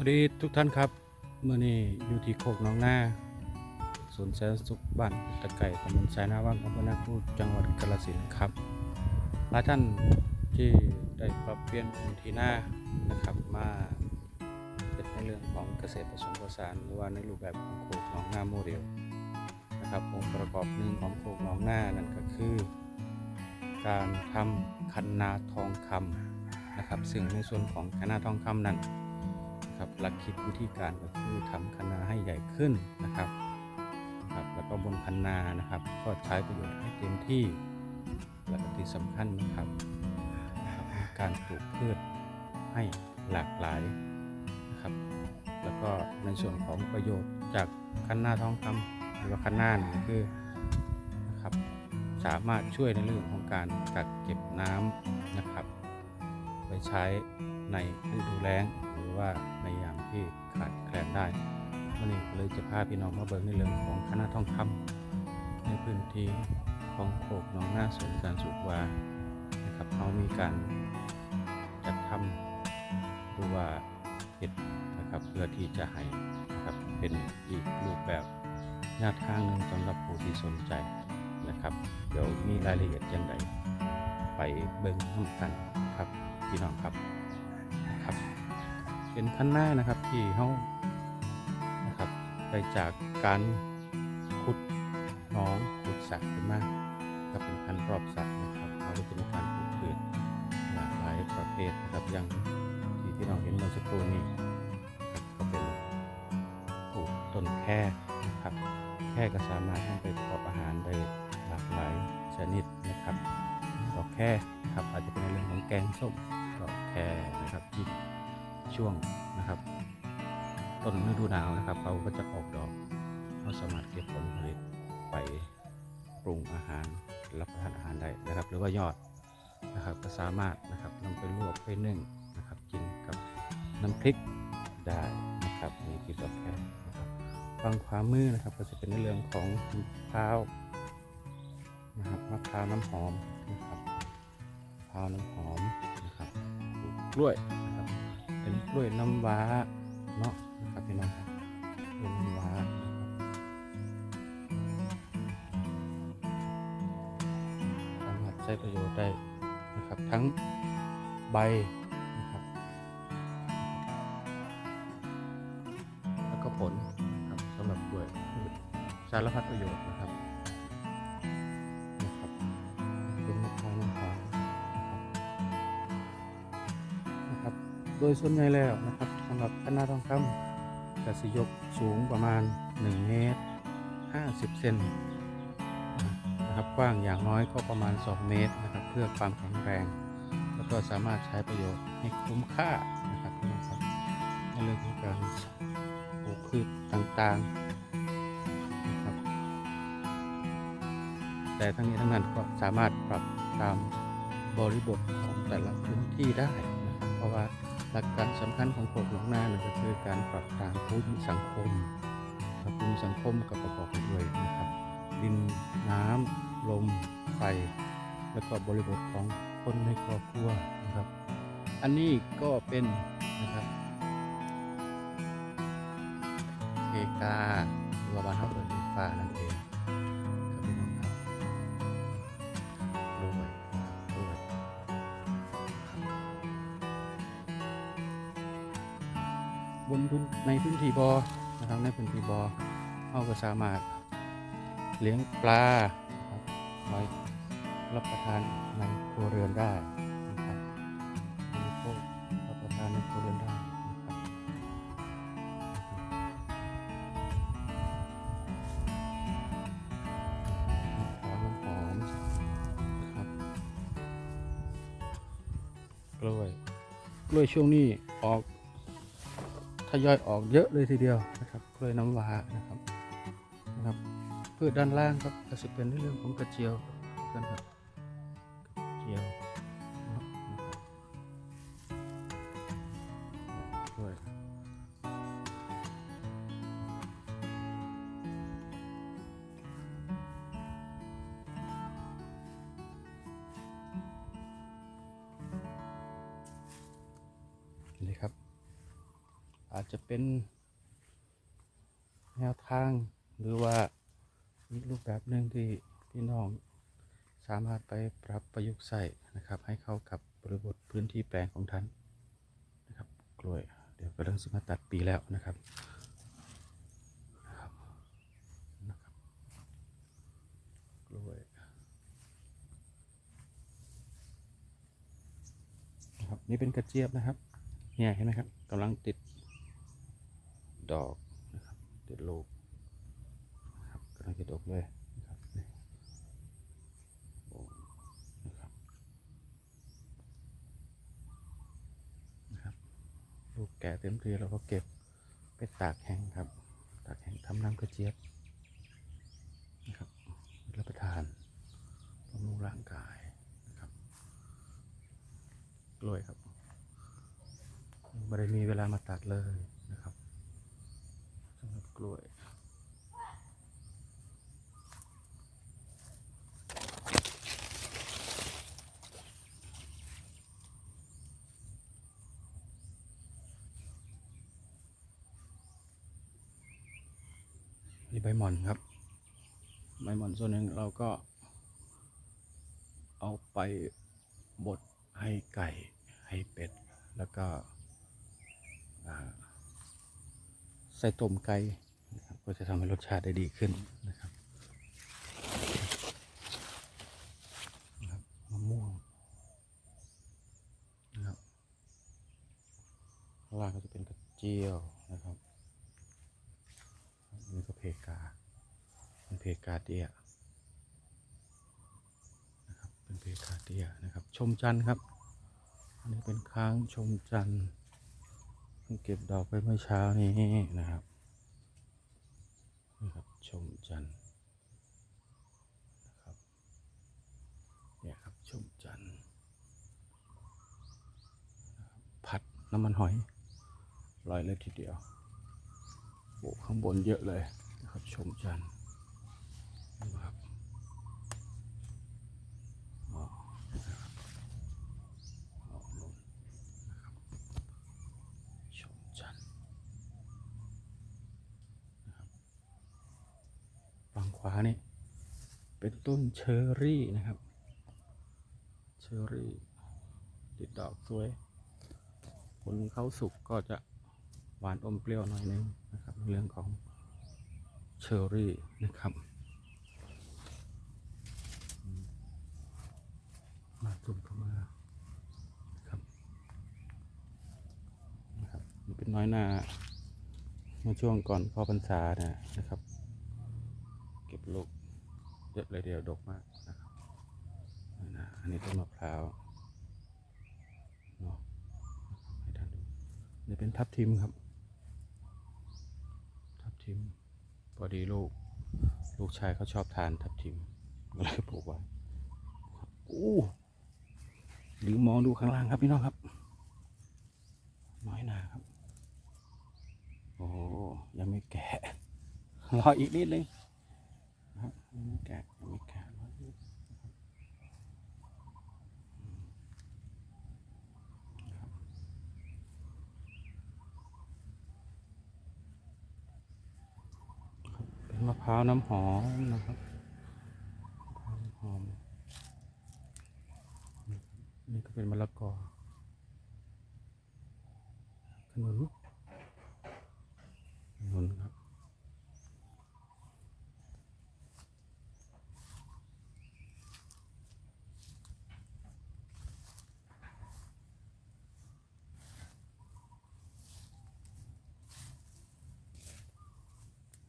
วัสดีทุกท่านครับเมื่อนี้อยู่ที่โคกหน้องหน้าศูนย์แสนสุขบ้านตะไก่ตำบลสายนาว่างอำเภอนาคูจังหวัดกาฬสินธุ์ครับหลายท่านที่ได้ปรับเปลี่ยนพื้นที่หน้านะครับมาเป็นในเรื่องของเกษตรผสมผสานหรือว่าในรูปแบบของโคกหนองหน้าโมเดลนะครับองค์ประกอบหนึ่งของโคกหนองหน้านั่นก็คือ การทำคันนาทองคำนะครับ ซึ่งในส่วนของคันนาทองคำนั้น นะครับหลักคิดวิธีการก็คือทำคันนาให้ใหญ่ขึ้นนะครับครับแล้วก็บนคันนานะครับ ก็ใช้ประโยชน์ให้เต็มที่และก็ที่สำคัญนะครับการปลูกพืชให้หลากหลายนะครับ แล้วก็ในส่วนของประโยชน์จากคันนาทองคำหรือว่าคันนานี่คือนะครับสามารถช่วยในเรื่องของการกักเก็บน้ำนะครับ ไปใช้ในฤดูแล้ง รือว่าในยามที่ขาดแคลนได้วันนี้เลยจะพาพี่น้องมาเบิ่งในเรื่องของคณะทองคำในพื้นที่ของโคกน้องหน้าสวนการสุขวานะครับเขามีการจัดทำหรือว่าเห็ดนะครับเพื่อที่จะให้นะครับเป็นอีกรูปแบบแนวทางหนึ่งสำหรับผู้ที่สนใจนะครับ เดี๋ยวมีรายละเอียดยังไงไปเบิ่งร่วมกันครับพี่น้องครับ เป็นขั้นหน้านะครับที่เขานะครับไปจากการขุดน้องขุดสระขึ้นมาก็เป็นพันรอบสระนะครับเขาก็จะมีการปลูกพืชหลากหลายประเภทนะครับอย่างที่พี่น้องเห็นเมื่อสักครู่นี้ก็เป็นปลูกต้นแค่นะครับแค่ก็สามารถนำไปประกอบอาหารได้หลากหลายชนิดนะครับดอกแค่ครับอาจจะเป็นในเรื่องของแกงส้มดอกแค่นะครับที่ ช่วงนะครับต้นฤดูหนาวนะครับเขาก็จะออกดอกเขาสามารถเก็บผลผลิตไปปรุงอาหารรับประทานอาหารได้นะครับ หรือว่ายอดนะครับก็สามารถนะครับนำไปลวกไปนึ่งนะครับกินกับน้ำพริกได้นะครับนี่คือดอกแค่นะครับฝั่งขวามือนะครับก็จะเป็นในเรื่องของมะพร้าวนะครับมะพร้าวน้ำหอมนะครับมะพร้าวน้ำหอมนะครับกล้วยนะครับ เป็นกล้วยน้ำว้าเนาะนะครับพี่น้องครับกล้วยน้ำว้านะครับสามารถใช้ประโยชน์ได้นะครับทั้งใบนะครับ แล้วก็ผลนะครับสำหรับกล้วยสารพัดประโยชน์นะครับนะครับ โดยส่วนใหญ่แล้วนะครับสำหรับคณะทองคำจะสิยกสูงประมาณ 1 เมตร 50 เซนนะครับกว้างอย่างน้อยก็ประมาณ 2 เมตรนะครับเพื่อความแข็งแรง แล้วก็สามารถใช้ประโยชน์ให้คุ้มค่านะครับน้องครับในเรื่องของการปลูกพืชต่างๆนะครับแต่ทั้งนี้ทั้งนั้นก็สามารถปรับตามบริบทของแต่ละพื้นที่ได้นะครับเพราะว่า หลักการสำคัญของโคกหลวงหน้านั่นก็คือการปรับตามภูมิสังคมครับภูมิสังคมก็ประกอบไปด้วยนะครับดินน้ำลมไฟแล้วก็บริบทของคนในครอบครัวนะครับ อันนี้ก็เป็นนะครับเคกาหรือว่าบ้านเฮาเอิ้นฟ้านั่นเอง บนพื้นในพื้นที่บอ่อนะครับในพื้นที่บอ่อเราก็สามารถเลี้ยงปลาครับไว้รับประทานในครัวเรือนได้นะครับบริโภครับประทานในครัวเรือนได้นะครับน้ำหอมนะครับกล้วยกล้วยช่วงนี้ออก ทยอยออกเยอะเลยทีเดียวนะครับกล้วยน้ำว้านะครับนะครับพืชด้านล่างครับก็จะเป็นในเรื่องของกระเจียวกันครับกระเจียว อาจจะเป็นแนวทางหรือว่าอีกรูปแบบหนึ่งที่พี่น้องสามารถไปปรับประยุกต์ใส่นะครับ ให้เข้ากับบริบทพื้นที่แปลงของท่านนะครับกล้วยเดี๋ยวกำลังจะมาตัดปีแล้วนะครับนะครับนะครับกล้วยนะครับนี่เป็นกระเจี๊ยบนะครับเนี่ยเห็นไหมครับกำลังติด ดอกนะครับติดลูกนะครับกำลังจะดกเลยนะครับโอ้นะครับนะครับลูกแก่เต็มทีเราก็เก็บไปตากแห้งครับตากแห้งทำน้ำกระเจี๊ยบนะครับรับประทานบำรุงร่างกายนะครับกล้วยครับไม่ได้มีเวลามาตัดเลยนะครับสำหรับ กล้วยนี่ใบหม่อนครับ ใบหม่อนส่วนหนึ่งเราก็เอาไปบดให้ไก่ให้เป็ด แล้วก็ใส่ต้มไก่ ก็จะทำให้รสชาติได้ดีขึ้นนะครับมะม่วงนะครับข้างล่างก็จะเป็นกระเจียวนะครับนี่ก็เพกาเป็นเพกาเตี้ยนะครับเป็นเพกาเตี้ยนะครับ ชมจันทร์ครับอันนี้เป็นค้างชมจันทร์เก็บดอกไปเมื่อเช้านี้นะครับ นะครับชมจันทร์นะครับเนี่ยครับชมจันทร์นะครับผัดน้ำมันหอยลอยเลยทีเดียวโบข้างบนเยอะเลยนะครับชมจันทร์นะครับอ๋อนะครับอ๋อนู่นนะครับชมจันทร์นะครับฝั่งขวานี่ เป็นต้นเชอร์รี่นะครับ เชอร์รี่ติดดอกสวย ผลเขาสุกก็จะหวานอมเปรี้ยวหน่อยนึงนะครับ เรื่องของเชอร์รี่นะครับมาตุ่มเข้ามาครับนะครับเป็นน้อยหนาเมื่อช่วงก่อนเข้าพรรษานะนะครับ ลูกเยอะเลยเดียวดกมากนะครับน้อยหนาอันนี้ต้นมะพร้าวเนาะให้ท่านดูนี่เป็นทับทิมครับ ทับทิมพอดีลูก ลูกชายเขาชอบทานทับทิมก็เลยปลูกไว้โอ้หรือมองดูข้างล่างครับพี่น้องครับ น้อยหนาครับ โอ้ยังไม่แก่รออีกนิดนึงนะครับยังไม่แก่ยังไม่แก่รออีกนิดนะครับอืมนะครับเป็นมะพร้าวน้ำหอมนะครับมะพร้าวน้ำหอม นี่ก็เป็นมะละกอขนุนขนุนครับ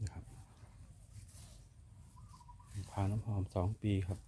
นะครับมะพร้าวน้ำหอมสองปีครับ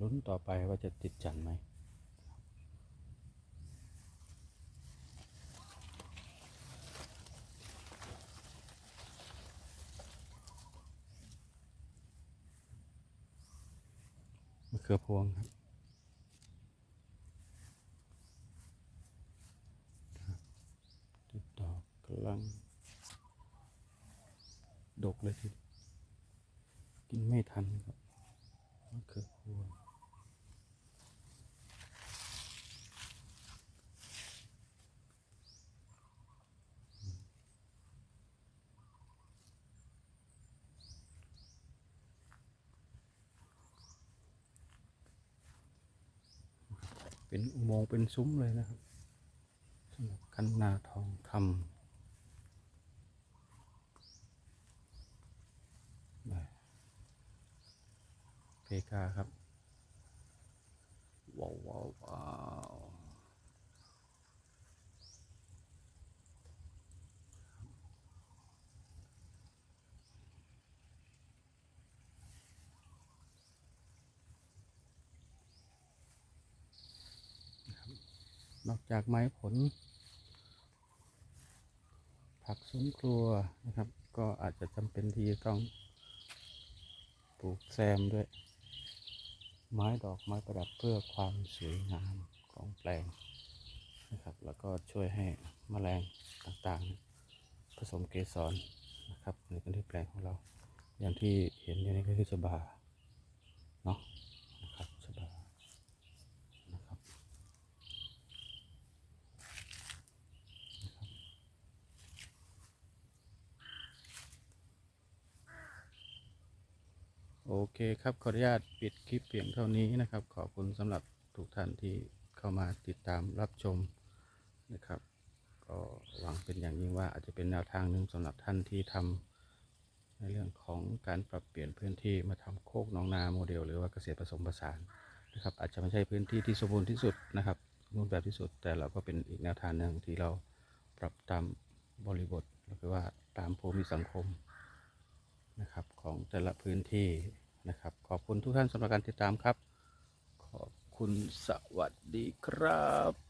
ลุ้น ต่อไปว่าจะติดจันไหมมะเขือพวงครับติดดอกกำลัง ดกเลยทีเดียว กินไม่ทันครับมะเขือพวง เป็นอุโมงค์เป็นซุ้มเลยนะครับสำหรับกันนาทองคำเพกาครับว้าวว้าว นอกจากไม้ผล ผักสวนครัวนะครับ ก็อาจจะจำเป็นที่ต้องปลูกแซมด้วย ไม้ดอกไม้ประดับเพื่อความสวยงามของแปลงนะครับ แล้วก็ช่วยให้แมลงต่างๆ ผสมเกสรนะครับในพื้นที่แปลงของเรา อย่างที่เห็นอยู่นี่ก็คือชบาเนาะนะครับชบานะครับ โอเคครับขออนุญาตปิดคลิปเพียงเท่านี้นะครับ ขอบคุณสำหรับทุกท่านที่เข้ามาติดตามรับชมนะครับ ก็หวังเป็นอย่างยิ่งว่าอาจจะเป็นแนวทางหนึ่งสำหรับท่านที่ทำในเรื่องของการปรับเปลี่ยนพื้นที่มาทำโคกหน้องนาโมเดล หรือว่าเกษตรผสมผสานนะครับ อาจจะไม่ใช่พื้นที่ที่สมบูรณ์ที่สุดนะครับสมบูรณ์แบบที่สุดแต่เราก็เป็นอีกแนวทางหนึ่งที่เราปรับตามบริบทหรือว่าตามภูมิสังคม นะครับของแต่ละพื้นที่นะครับ ขอบคุณทุกท่านสำหรับการติดตามครับ ขอบคุณสวัสดีครับ